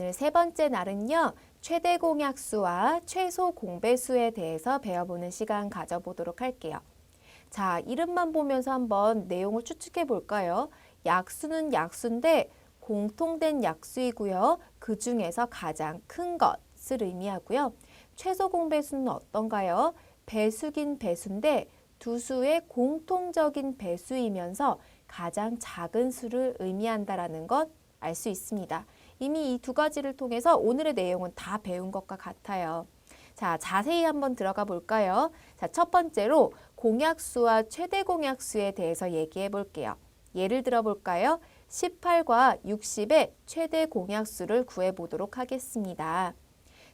오늘 세 번째 날은요. 최대 공약수와 최소 공배수에 대해서 배워보는 시간 가져보도록 할게요. 자, 이름만 보면서 한번 내용을 추측해 볼까요? 약수는 약수인데 공통된 약수이고요. 그 중에서 가장 큰 것을 의미하고요. 최소 공배수는 어떤가요? 배수긴 배수인데 두 수의 공통적인 배수이면서 가장 작은 수를 의미한다라는 것 알 수 있습니다. 이미 이 두 가지를 통해서 오늘의 내용은 다 배운 것과 같아요. 자, 자세히 한번 들어가 볼까요? 자, 첫 번째로 공약수와 최대 공약수에 대해서 얘기해 볼게요. 예를 들어 볼까요? 18과 60의 최대 공약수를 구해 보도록 하겠습니다.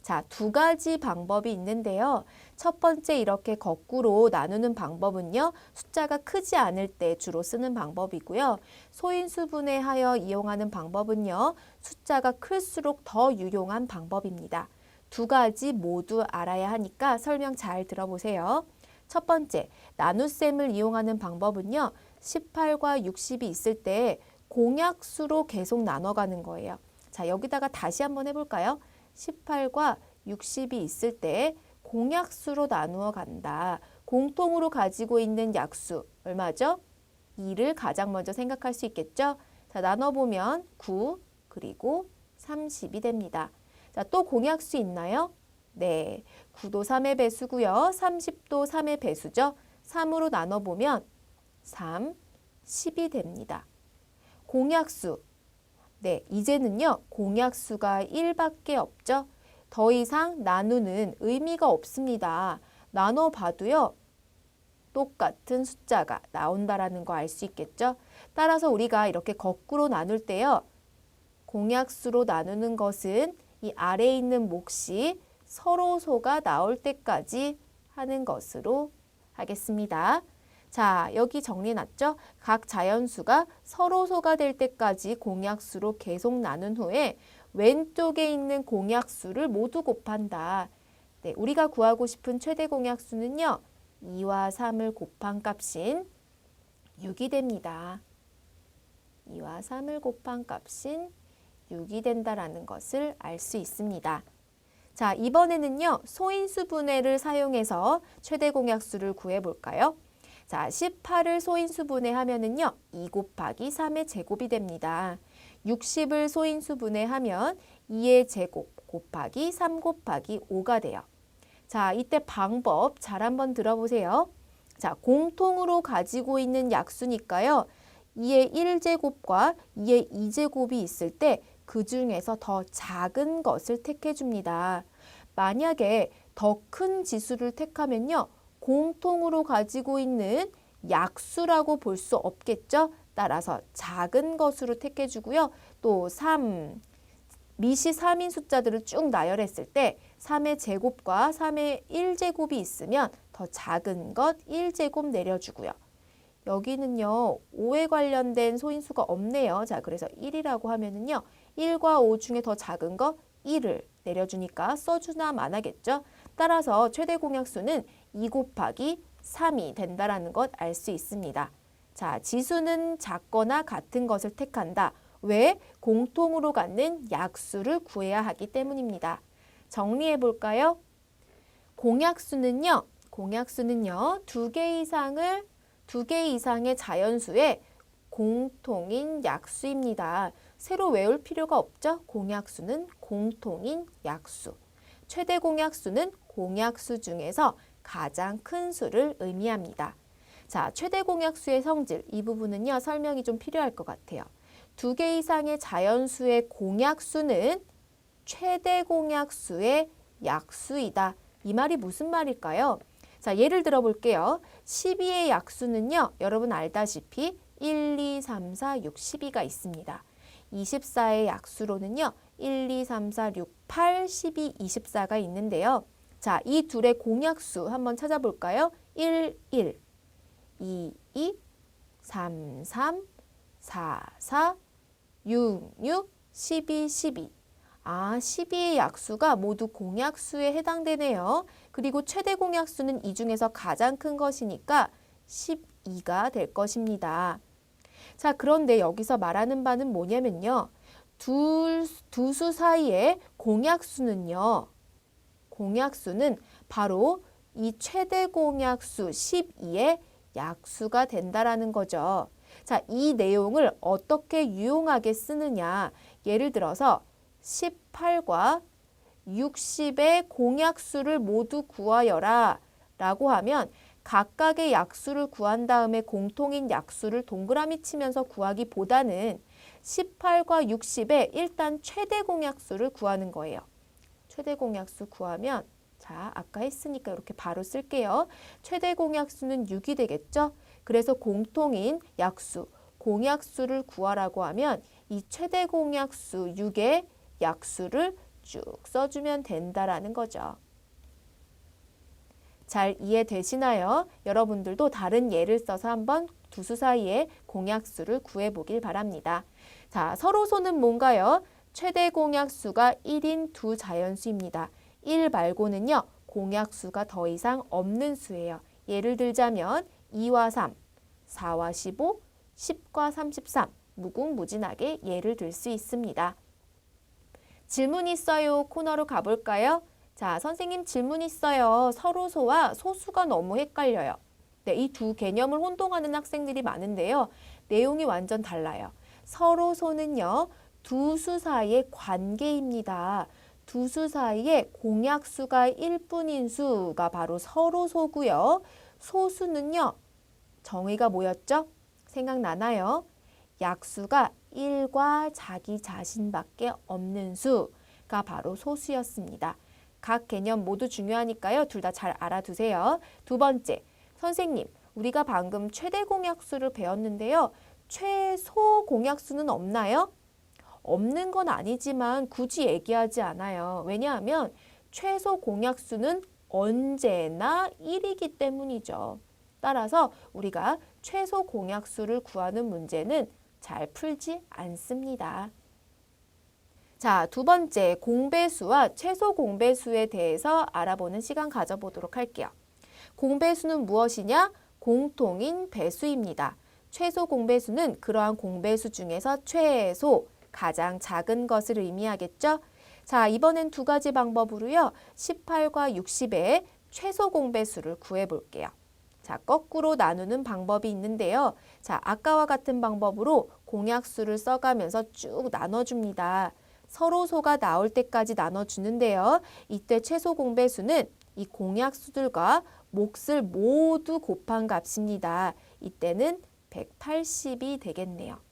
자, 두 가지 방법이 있는데요. 첫 번째 이렇게 거꾸로 나누는 방법은요. 숫자가 크지 않을 때 주로 쓰는 방법이고요. 소인수분해 하여 이용하는 방법은요. 숫자가 클수록 더 유용한 방법입니다. 두 가지 모두 알아야 하니까 설명 잘 들어보세요. 첫 번째, 나눗셈을 이용하는 방법은요. 18과 60이 있을 때 공약수로 계속 나눠가는 거예요. 자, 여기다가 다시 한번 해볼까요? 18과 60이 있을 때 공약수로 나누어 간다. 공통으로 가지고 있는 약수 얼마죠? 2를 가장 먼저 생각할 수 있겠죠? 자, 나눠보면 9 그리고 30이 됩니다. 자, 또 공약수 있나요? 네, 9도 3의 배수고요. 30도 3의 배수죠. 3으로 나눠보면 3, 10이 됩니다. 공약수 네, 이제는요, 공약수가 1밖에 없죠? 더 이상 나누는 의미가 없습니다. 나눠봐도요, 똑같은 숫자가 나온다라는 거 알 수 있겠죠? 따라서 우리가 이렇게 거꾸로 나눌 때요, 공약수로 나누는 것은 이 아래에 있는 몫이 서로소가 나올 때까지 하는 것으로 하겠습니다. 자, 여기 정리났죠? 각 자연수가 서로 소가 될 때까지 공약수로 계속 나눈 후에 왼쪽에 있는 공약수를 모두 곱한다. 네, 우리가 구하고 싶은 최대 공약수는요. 2와 3을 곱한 값인 6이 됩니다. 2와 3을 곱한 값인 6이 된다라는 것을 알 수 있습니다. 자, 이번에는요. 소인수 분해를 사용해서 최대 공약수를 구해 볼까요? 자, 18을 소인수 분해 하면은요. 2 곱하기 3의 제곱이 됩니다. 60을 소인수 분해 하면 2의 제곱 곱하기 3 곱하기 5가 돼요. 자, 이때 방법 잘 한번 들어보세요. 자, 공통으로 가지고 있는 약수니까요. 2의 1제곱과 2의 2제곱이 있을 때 그 중에서 더 작은 것을 택해 줍니다. 만약에 더 큰 지수를 택하면요. 공통으로 가지고 있는 약수라고 볼 수 없겠죠. 따라서 작은 것으로 택해 주고요. 또 3, 미시 3인 숫자들을 쭉 나열했을 때 3의 제곱과 3의 1제곱이 있으면 더 작은 것 1제곱 내려주고요. 여기는요. 5에 관련된 소인수가 없네요. 자, 그래서 1이라고 하면은요. 1과 5 중에 더 작은 거 1을 내려주니까 써주나 마나겠죠. 따라서 최대 공약수는 2 곱하기 3이 된다라는 것 알 수 있습니다. 자, 지수는 작거나 같은 것을 택한다. 왜? 공통으로 갖는 약수를 구해야 하기 때문입니다. 정리해 볼까요? 공약수는요. 공약수는요. 두 개 이상을 두 개 이상의 자연수의 공통인 약수입니다. 새로 외울 필요가 없죠? 공약수는 공통인 약수. 최대 공약수는 공약수 중에서 가장 큰 수를 의미합니다. 자, 최대 공약수의 성질 이 부분은요. 설명이 좀 필요할 것 같아요. 두 개 이상의 자연수의 공약수는 최대 공약수의 약수이다. 이 말이 무슨 말일까요? 자, 예를 들어 볼게요. 12의 약수는요. 여러분 알다시피 1, 2, 3, 4, 6, 12가 있습니다. 24의 약수로는요. 1, 2, 3, 4, 6, 8, 12, 24가 있는데요. 자, 이 둘의 공약수 한번 찾아볼까요? 1, 1, 2, 2, 3, 3, 4, 4, 6, 6, 12, 12. 아, 12의 약수가 모두 공약수에 해당되네요. 그리고 최대 공약수는 이 중에서 가장 큰 것이니까 12가 될 것입니다. 자, 그런데 여기서 말하는 바는 뭐냐면요. 두, 두수 사이의 공약수는요. 공약수는 바로 이 최대 공약수 12의 약수가 된다라는 거죠. 자, 이 내용을 어떻게 유용하게 쓰느냐. 예를 들어서 18과 60의 공약수를 모두 구하여라 라고 하면 각각의 약수를 구한 다음에 공통인 약수를 동그라미 치면서 구하기보다는 18과 60의 일단 최대 공약수를 구하는 거예요. 최대 공약수 구하면 자, 아까 했으니까 이렇게 바로 쓸게요. 최대 공약수는 6이 되겠죠? 그래서 공통인 약수, 공약수를 구하라고 하면 이 최대 공약수 6의 약수를 쭉 써주면 된다라는 거죠. 잘 이해되시나요? 여러분들도 다른 예를 써서 한번 두 수 사이의 공약수를 구해보길 바랍니다. 자, 서로소는 뭔가요? 최대 공약수가 1인 두 자연수입니다. 1 말고는요, 공약수가 더 이상 없는 수예요. 예를 들자면 2와 3, 4와 15, 10과 33, 무궁무진하게 예를 들 수 있습니다. 질문 있어요 코너로 가볼까요? 자, 선생님 질문 있어요. 서로소와 소수가 너무 헷갈려요. 네, 이 두 개념을 혼동하는 학생들이 많은데요. 내용이 완전 달라요. 서로소는요, 두 수 사이의 관계입니다. 두 수 사이의 공약수가 1뿐인 수가 바로 서로소고요. 소수는요, 정의가 뭐였죠? 생각나나요? 약수가 1과 자기 자신밖에 없는 수가 바로 소수였습니다. 각 개념 모두 중요하니까요. 둘 다 잘 알아두세요. 두 번째, 선생님, 우리가 방금 최대 공약수를 배웠는데요. 최소 공약수는 없나요? 없는 건 아니지만 굳이 얘기하지 않아요. 왜냐하면 최소 공약수는 언제나 1이기 때문이죠. 따라서 우리가 최소 공약수를 구하는 문제는 잘 풀지 않습니다. 자, 두 번째 공배수와 최소 공배수에 대해서 알아보는 시간 가져보도록 할게요. 공배수는 무엇이냐? 공통인 배수입니다. 최소 공배수는 그러한 공배수 중에서 최소, 가장 작은 것을 의미하겠죠? 자, 이번엔 두 가지 방법으로요. 18과 60의 최소 공배수를 구해 볼게요. 자, 거꾸로 나누는 방법이 있는데요. 자, 아까와 같은 방법으로 공약수를 써가면서 쭉 나눠줍니다. 서로소가 나올 때까지 나눠주는데요. 이때 최소 공배수는 이 공약수들과 몫을 모두 곱한 값입니다. 이때는 180이 되겠네요.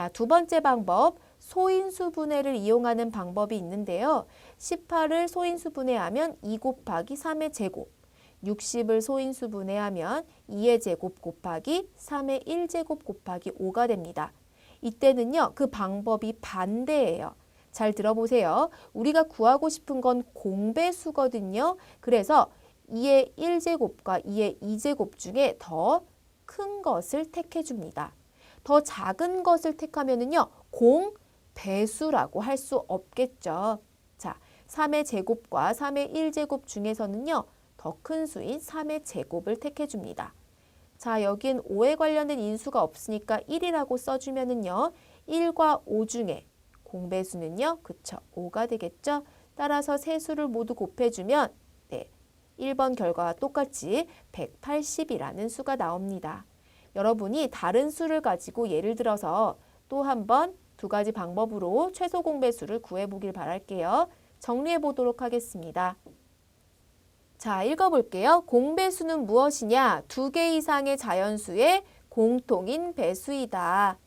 자, 두 번째 방법, 소인수 분해를 이용하는 방법이 있는데요. 18을 소인수 분해하면 2 곱하기 3의 제곱, 60을 소인수 분해하면 2의 제곱 곱하기 3의 1제곱 곱하기 5가 됩니다. 이때는요, 그 방법이 반대예요. 잘 들어보세요. 우리가 구하고 싶은 건 공배수거든요. 그래서 2의 1제곱과 2의 2제곱 중에 더 큰 것을 택해 줍니다. 더 작은 것을 택하면은요, 공 배수라고 할 수 없겠죠. 자, 3의 제곱과 3의 1제곱 중에서는요, 더 큰 수인 3의 제곱을 택해 줍니다. 자, 여긴 5에 관련된 인수가 없으니까 1이라고 써주면은요. 1과 5 중에 공배수는요. 그쵸. 5가 되겠죠. 따라서 세 수를 모두 곱해주면 네, 1번 결과와 똑같이 180이라는 수가 나옵니다. 여러분이 다른 수를 가지고 예를 들어서 또 한 번 두 가지 방법으로 최소 공배수를 구해보길 바랄게요. 정리해 보도록 하겠습니다. 자, 읽어볼게요. 공배수는 무엇이냐? 두 개 이상의 자연수의 공통인 배수이다.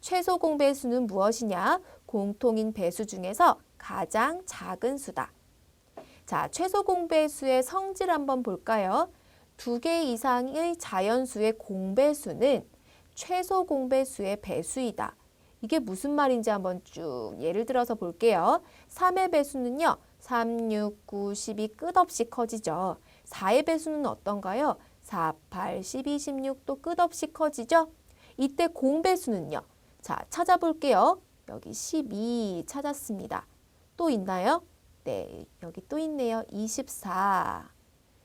최소 공배수는 무엇이냐? 공통인 배수 중에서 가장 작은 수다. 자, 최소 공배수의 성질 한번 볼까요? 두 개 이상의 자연수의 공배수는 최소 공배수의 배수이다. 이게 무슨 말인지 한번 쭉 예를 들어서 볼게요. 3의 배수는요. 3, 6, 9, 10이 끝없이 커지죠. 4의 배수는 어떤가요? 4, 8, 12, 16도 끝없이 커지죠. 이때 공배수는요. 자, 찾아볼게요. 여기 12 찾았습니다. 또 있나요? 네, 여기 또 있네요. 24.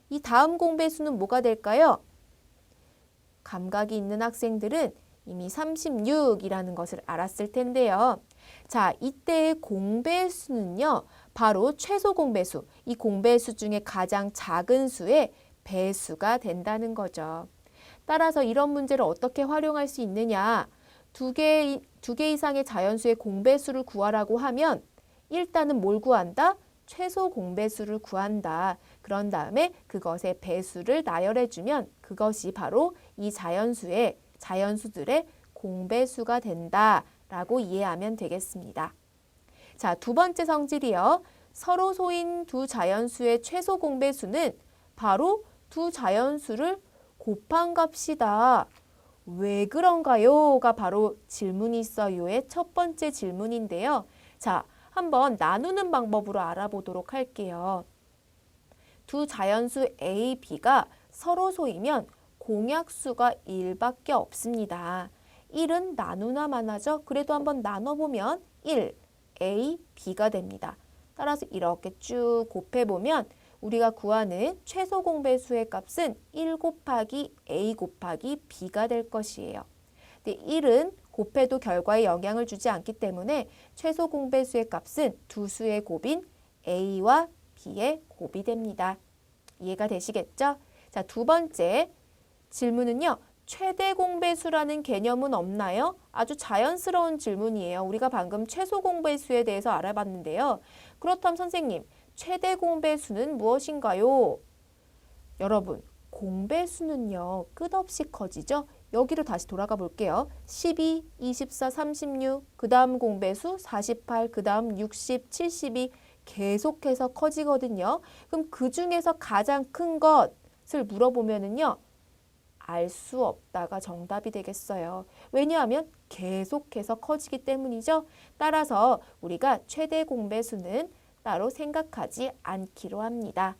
이 다음 공배수는 뭐가 될까요? 감각이 있는 학생들은 이미 36이라는 것을 알았을 텐데요. 자, 이때의 공배수는요. 바로 최소 공배수, 이 공배수 중에 가장 작은 수의 배수가 된다는 거죠. 따라서 이런 문제를 어떻게 활용할 수 있느냐? 두 개, 두 개 이상의 자연수의 공배수를 구하라고 하면 일단은 뭘 구한다? 최소 공배수를 구한다. 그런 다음에 그것의 배수를 나열해주면 그것이 바로 이 자연수의 자연수들의 공배수가 된다 라고 이해하면 되겠습니다. 자, 두 번째 성질이요. 서로 소인 두 자연수의 최소 공배수는 바로 두 자연수를 곱한 값이다. 왜 그런가요?가 바로 질문이 있어요의 첫 번째 질문인데요. 자, 한번 나누는 방법으로 알아보도록 할게요. 두 자연수 A, B가 서로 소이면 공약수가 1밖에 없습니다. 1은 나누나 마나죠? 그래도 한번 나눠보면 1, A, B가 됩니다. 따라서 이렇게 쭉 곱해보면 우리가 구하는 최소 공배수의 값은 1 곱하기 A 곱하기 B가 될 것이에요. 근데 1은 곱해도 결과에 영향을 주지 않기 때문에 최소 공배수의 값은 두 수의 곱인 A와 B의 곱이 됩니다. 이해가 되시겠죠? 자, 두 번째 질문은요. 최대 공배수라는 개념은 없나요? 아주 자연스러운 질문이에요. 우리가 방금 최소 공배수에 대해서 알아봤는데요. 그렇다면 선생님, 최대 공배수는 무엇인가요? 여러분, 공배수는요. 끝없이 커지죠? 여기로 다시 돌아가 볼게요. 12, 24, 36, 그 다음 공배수 48, 그 다음 60, 72 계속해서 커지거든요. 그럼 그 중에서 가장 큰 것을 물어보면은요. 알 수 없다가 정답이 되겠어요. 왜냐하면 계속해서 커지기 때문이죠. 따라서 우리가 최대 공배수는 따로 생각하지 않기로 합니다.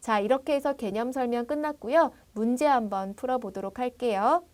자, 이렇게 해서 개념 설명 끝났고요. 문제 한번 풀어보도록 할게요.